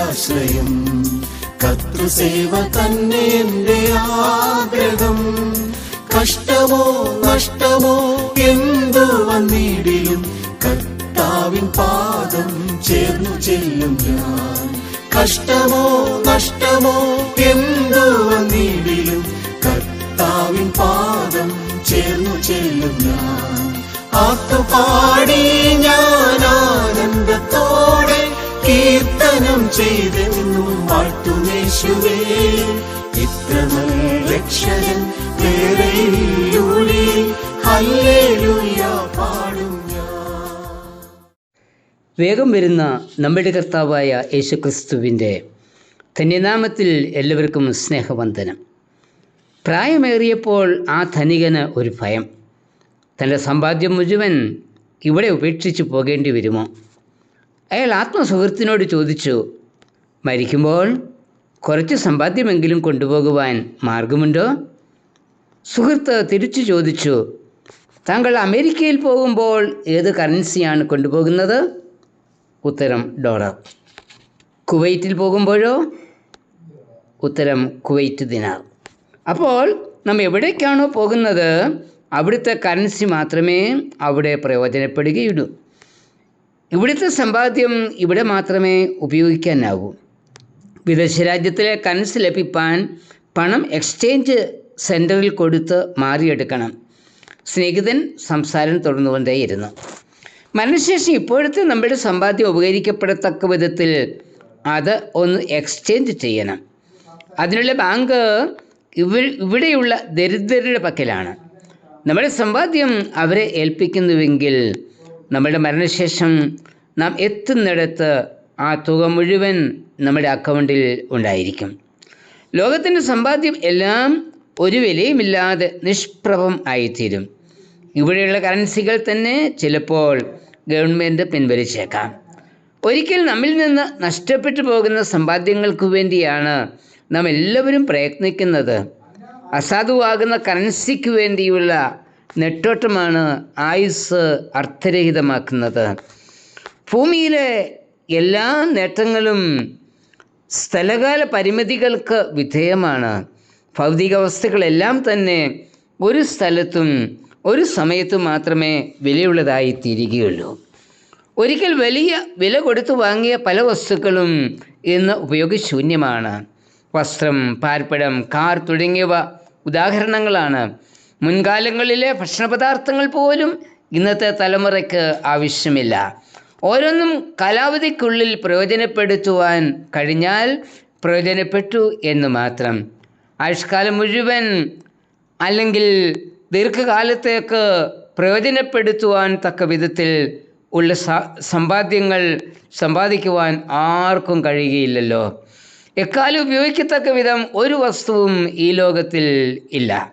ആശ്രയം. കർത്തൃസേവ തന്നെ എന്റെ ആഗ്രഹം. കഷ്ടമോ നഷ്ടമോ എന്തു വന്നിടിലും കർത്താവിൻ പാദം ചേർന്നു ചെല്ലും ഞാൻ. കഷ്ടമോ നഷ്ടമോ എന്തു വന്നിടിലും കർത്താവിൻ പാദം ചേർന്നു ചെല്ലും ഞാൻ. ആത്തുപാടി ഞാൻ ആനന്ദത്തോടെ കീർത്തനം ചെയ്തെന്നും പാട്ടുനേശുവേ. ഇത്ര നല്ല രക്ഷകൻ വേറെയില്ലൂടി ഹല്ലേലൂയ വേഗം വരുന്ന നമ്മുടെ കർത്താവായ യേശുക്രിസ്തുവിന്റെ ധന്യനാമത്തിൽ എല്ലാവർക്കും സ്നേഹവന്ദനം. പ്രായമേറിയപ്പോൾ ആ ധനികന് ഒരു ഭയം. തന്റെ സമ്പാദ്യം മുഴുവൻ ഇവിടെ ഉപേക്ഷിച്ച് പോകേണ്ടി വരുമോ? അയാൾ ആത്മസുഹൃത്തിനോട് ചോദിച്ചു മരിക്കുമ്പോൾ കുറച്ച് സമ്പാദ്യമെങ്കിലും കൊണ്ടുപോകുവാൻ മാർഗമുണ്ടോ? സുഹൃത്ത് തിരിച്ചു ചോദിച്ചു താങ്കൾ അമേരിക്കയിൽ പോകുമ്പോൾ ഏത് കറൻസിയാണ് കൊണ്ടുപോകുന്നത്? ഉത്തരം ഡോളർ. കുവൈറ്റിൽ പോകുമ്പോഴോ? ഉത്തരം കുവൈറ്റ് ദിനാർ. അപ്പോൾ നാം എവിടേക്കാണോ പോകുന്നത്? അവിടുത്തെ കറൻസി മാത്രമേ അവിടെ പ്രയോജനപ്പെടുകയുള്ളൂ. ഇവിടുത്തെ സമ്പാദ്യം ഇവിടെ മാത്രമേ ഉപയോഗിക്കാനാവൂ. വിദേശ രാജ്യത്തിലെ കറൻസി ലഭിക്കാൻ പണം എക്സ്ചേഞ്ച് സെന്ററിൽ കൊടുത്ത് മാറിയെടുക്കണം. സ്നേഹിതൻ സംസാരം തുടർന്നുകൊണ്ടേയിരുന്നു. മരണശേഷം ഇപ്പോഴത്തെ നമ്മുടെ സമ്പാദ്യം ഉപകരിക്കപ്പെടത്തക്ക വിധത്തിൽ അത് ഒന്ന് എക്സ്ചേഞ്ച് ചെയ്യണം. അതിനുള്ള ബാങ്ക് ഇവ ഇവിടെയുള്ള ദരിദ്രരുടെ പക്കലാണ്. നമ്മുടെ സമ്പാദ്യം അവരെ ഏൽപ്പിക്കുന്നുവെങ്കിൽ നമ്മുടെ മരണശേഷം നാം എത്തുന്നിടത്ത് ആ തുക മുഴുവൻ നമ്മുടെ അക്കൗണ്ടിൽ ഉണ്ടായിരിക്കും. ലോകത്തിന്റെ സമ്പാദ്യം എല്ലാം ഒരു വിലയുമില്ലാതെ നിഷ്പ്രഭം ആയിത്തീരും. ഇവിടെയുള്ള കറൻസികൾ തന്നെ ചിലപ്പോൾ ഗവൺമെന്റ് പിൻവലിച്ചേക്കാം. ഒരിക്കൽ നമ്മിൽ നിന്ന് നഷ്ടപ്പെട്ടു പോകുന്ന സമ്പാദ്യങ്ങൾക്ക് വേണ്ടിയാണ് നാം എല്ലാവരും പ്രയത്നിക്കുന്നത്. അസാധുവാകുന്ന കറൻസിക്ക് വേണ്ടിയുള്ള നെട്ടോട്ടമാണ് ആയുസ് അർത്ഥരഹിതമാക്കുന്നത്. ഭൂമിയിലെ എല്ലാ നേട്ടങ്ങളും സ്ഥലകാല പരിമിതികൾക്ക് വിധേയമാണ്. ഭൗതിക വസ്തുക്കളെല്ലാം തന്നെ ഒരു സ്ഥലത്തും ഒരു സമയത്തും മാത്രമേ വിലയുള്ളതായി തീരുകയുള്ളൂ ഒരിക്കൽ വലിയ വില കൊടുത്തു വാങ്ങിയ പല വസ്തുക്കളും ഇന്ന് ഉപയോഗശൂന്യമാണ്. വസ്ത്രം പാർപ്പിടം കാർ തുടങ്ങിയവ ഉദാഹരണങ്ങളാണ്. മുൻകാലങ്ങളിലെ ഭക്ഷണപദാർത്ഥങ്ങൾ പോലും ഇന്നത്തെ തലമുറയ്ക്ക് ആവശ്യമില്ല. ഓരോന്നും കാലാവധിക്കുള്ളിൽ പ്രയോജനപ്പെടുത്തുവാൻ കഴിഞ്ഞാൽ പ്രയോജനപ്പെട്ടു എന്ന് മാത്രം. ആയുഷ്കാലം മുഴുവൻ അല്ലെങ്കിൽ ദീർഘകാലത്തേക്ക് പ്രയോജനപ്പെടുത്തുവാൻ തക്ക വിധത്തിൽ ഉള്ള സമ്പാദ്യങ്ങൾ സമ്പാദിക്കുവാൻ ആർക്കും കഴിയുകയില്ലല്ലോ. എക്കാലം ഉപയോഗിക്കത്തക്ക വിധം ഒരു വസ്തുവും ഈ ലോകത്തിൽ ഇല്ല.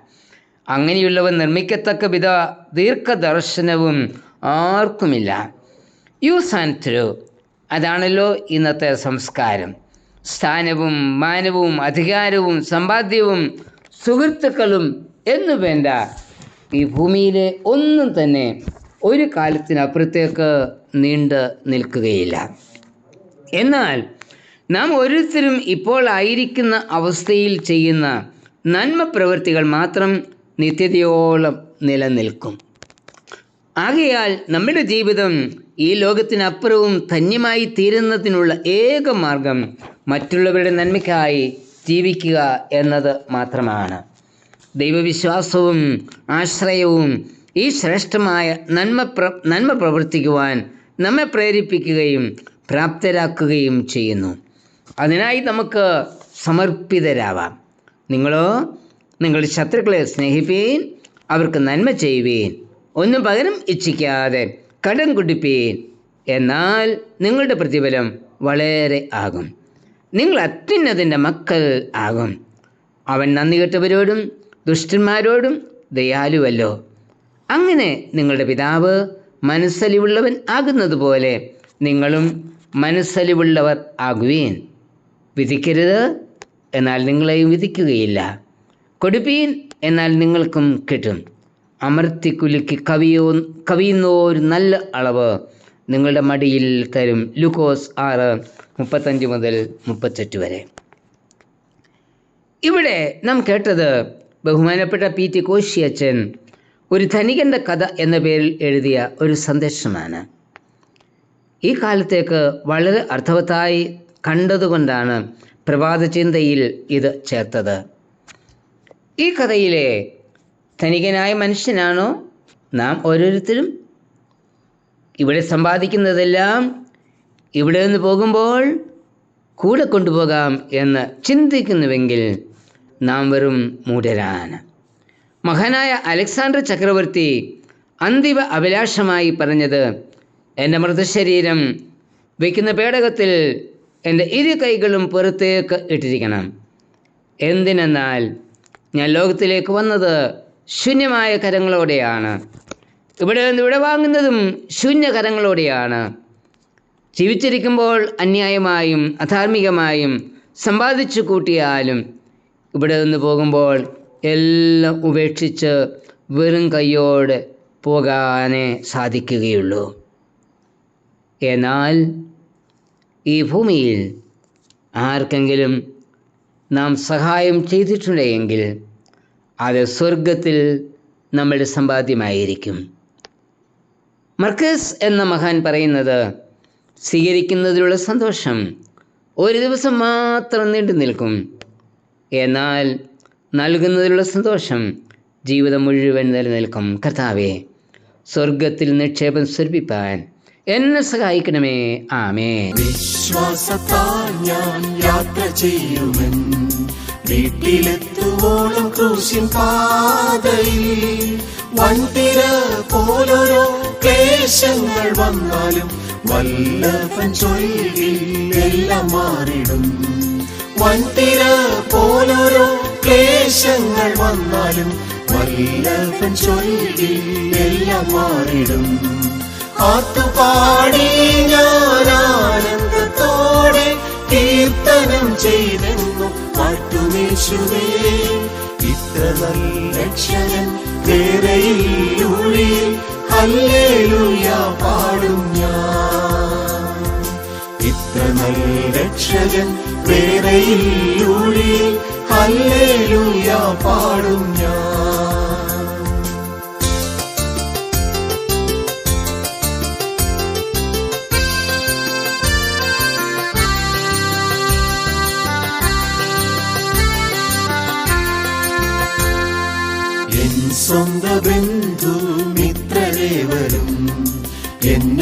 അങ്ങനെയുള്ളവ നിർമ്മിക്കത്തക്ക വിധ ദീർഘദർശനവും ആർക്കുമില്ല. യൂസ് ആൻഡ് ത്രൂ അതാണല്ലോ ഇന്നത്തെ സംസ്കാരം. സ്ഥാനവും മാനവും അധികാരവും സമ്പാദ്യവും സുഹൃത്തുക്കളും എന്നു വേണ്ട. ഈ ഭൂമിയിലെ ഒന്നും തന്നെ ഒരു കാലത്തിനപ്പുറത്തേക്ക് നീണ്ടു നിൽക്കുകയില്ല. എന്നാൽ നാം ഓരോരുത്തരും ഇപ്പോൾ ആയിരിക്കുന്ന അവസ്ഥയിൽ ചെയ്യുന്ന നന്മ പ്രവൃത്തികൾ മാത്രം നിത്യതയോളം നിലനിൽക്കും. ആകയാൽ നമ്മുടെ ജീവിതം ഈ ലോകത്തിനപ്പുറവും ധന്യമായി തീരുന്നതിനുള്ള ഏക മാർഗം മറ്റുള്ളവരുടെ നന്മയ്ക്കായി ജീവിക്കുക എന്നത് മാത്രമാണ്. ദൈവവിശ്വാസവും ആശ്രയവും ഈ ശ്രേഷ്ഠമായ നന്മ പ്ര നന്മ പ്രവർത്തിക്കുവാൻ നമ്മെ പ്രേരിപ്പിക്കുകയും പ്രാപ്തരാക്കുകയും ചെയ്യുന്നു. അതിനായി നമുക്ക് സമർപ്പിതരാവാം. നിങ്ങളോ നിങ്ങളുടെ ശത്രുക്കളെ സ്നേഹിപ്പീൻ അവർക്ക് നന്മ ചെയ്യുവീൻ ഒന്നും പകരം ഇച്ഛിക്കാതെ കടം കുടിപ്പീൻ. എന്നാൽ നിങ്ങളുടെ പ്രതിഫലം വളരെ ആകും. നിങ്ങൾ അത്യുന്നതിന്റെ മക്കൾ ആകും. അവൻ നന്ദി കെട്ടവരോടും ദുഷ്ടന്മാരോടും ദയാലുവല്ലോ. അങ്ങനെ നിങ്ങളുടെ പിതാവ് മനസ്സലിവുള്ളവൻ ആകുന്നതുപോലെ നിങ്ങളും മനസ്സലിവുള്ളവർ ആകുവീൻ. വിധിക്കരുത് എന്നാൽ നിങ്ങളെയും വിധിക്കുകയില്ല. കൊടുപ്പീൻ എന്നാൽ നിങ്ങൾക്കും കിട്ടും. അമർത്തി കുലുക്കി കവിയോ കവിയുന്ന ഒരു നല്ല അളവ് നിങ്ങളുടെ മടിയിൽ തരും ലുക്കോസ് ആറ് മുപ്പത്തഞ്ച് മുതൽ മുപ്പത്തെട്ട് വരെ. ഇവിടെ നാം കേട്ടത് ബഹുമാനപ്പെട്ട പി ടി കോശിയച്ചൻ ഒരു ധനികന്റെ കഥ എന്ന പേരിൽ എഴുതിയ ഒരു സന്ദേശമാണ്. ഈ കാലത്തേക്ക് വളരെ അർത്ഥവത്തായി കണ്ടതുകൊണ്ടാണ് പ്രഭാത ചിന്തയിൽ ഇത് ചേർത്തത്. ഈ കഥയിലെ ധനികനായ മനുഷ്യനാണോ? നാം ഓരോരുത്തരും ഇവിടെ സമ്പാദിക്കുന്നതെല്ലാം ഇവിടെ നിന്ന് പോകുമ്പോൾ കൂടെ കൊണ്ടുപോകാം എന്ന് ചിന്തിക്കുന്നുവെങ്കിൽ നാം വെറും മൂഢരാണ്. മഹാനായ അലക്സാണ്ടർ ചക്രവർത്തി അന്തിമ അഭിലാഷമായി പറഞ്ഞത് എന്റെ മൃതശരീരം വയ്ക്കുന്ന പേടകത്തിൽ എന്റെ ഇരു കൈകളും പുറത്തേക്ക് ഇട്ടിരിക്കണം. എന്തിനെന്നാൽ ഞാൻ ലോകത്തിലേക്ക് വന്നത് ശൂന്യമായ കരങ്ങളോടെയാണ്. ഇവിടെ നിന്ന് ഇവിടെ വാങ്ങുന്നതും ശൂന്യകരങ്ങളോടെയാണ് ജീവിച്ചിരിക്കുമ്പോൾ അന്യായമായും അധാർമികമായും സമ്പാദിച്ചു കൂട്ടിയാലും ഇവിടെ നിന്ന് പോകുമ്പോൾ എല്ലാം ഉപേക്ഷിച്ച് വെറും കൈയോടെ പോകാനേ സാധിക്കുകയുള്ളൂ. എന്നാൽ ഈ ഭൂമിയിൽ ആർക്കെങ്കിലും നാം സഹായം ചെയ്തിട്ടുണ്ടെങ്കിൽ അത് സ്വർഗത്തിൽ നമ്മുടെ സമ്പാദ്യമായിരിക്കും. മർക്കസ് എന്ന മഹാൻ പറയുന്നത് സ്വീകരിക്കുന്നതിലുള്ള സന്തോഷം ഒരു ദിവസം മാത്രം നീണ്ടു നിൽക്കും. എന്നാൽ നൽകുന്നതിലുള്ള സന്തോഷം ജീവിതം മുഴുവൻ നിലനിൽക്കും. കർത്താവെ സ്വർഗത്തിൽ നിക്ഷേപം സ്വരൂപിപ്പാൻ എന്നെ സഹായിക്കണമേ. ആമേ വിശ്വാസത്താൽ ഞാൻ യാത്ര പോലൊരോ ക്ലേശങ്ങൾ വന്നാലും വല്ലഭൻ ചൊല്ലിൽ എല്ലാം മാറിടും. വൻതിര പോലൊരു ക്ലേശങ്ങൾ വന്നാലും വല്ലഭൻ ചൊല്ലിൽ എല്ലാം മാറിടും. ആത്തുപാടി ഞാൻ ആനന്ദത്തോടെ കീർത്തനം ചെയ്തെന്നു പാട്ടുമേശുവേ ഇത്ര നല്ല രക്ഷകൻ ഉള്ളിൽ ഹല്ലേലൂയ പാടും ഞാൻ. ഇത്ര നല്ല രക്ഷകൻ ഉള്ളിൽ ഹല്ലേലൂയ പാടും ഞാൻ.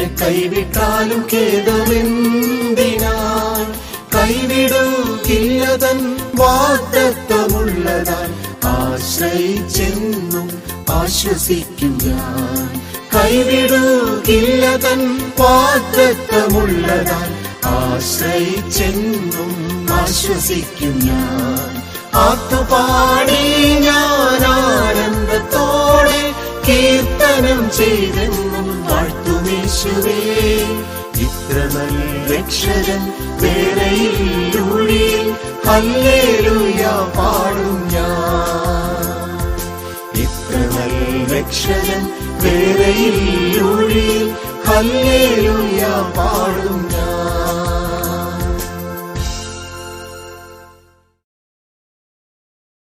എന്നെ കൈവിട്ടാലും ഖേദമെന്തിനാൻ? കൈവിടുകില്ലതൻ വാഗ്ദത്തമുള്ളതാൻ. ആശ്രയിച്ചെന്നും ആശ്വസിക്കും ഞാൻ. കൈവിടുകില്ലതൻ വാഗ്ദത്തമുള്ളതാൻ. ആശ്രയിച്ചെന്നും ആശ്വസിക്കും ഞാൻ. ആത്തുപാടി ഞാൻ ആനന്ദത്തോടെ കീർത്തനം ചെയ്തെന്നും വാഴ്ത്തുമേശുവേ ഇത്ര നല്ല രക്ഷകൻ വേറെയിലൂഴി ഹല്ലേലൂയ പാടും ഞാൻ. ഇത്ര നല്ല രക്ഷകൻ വേറെയിലൂഴി ഹല്ലേലൂയ പാടും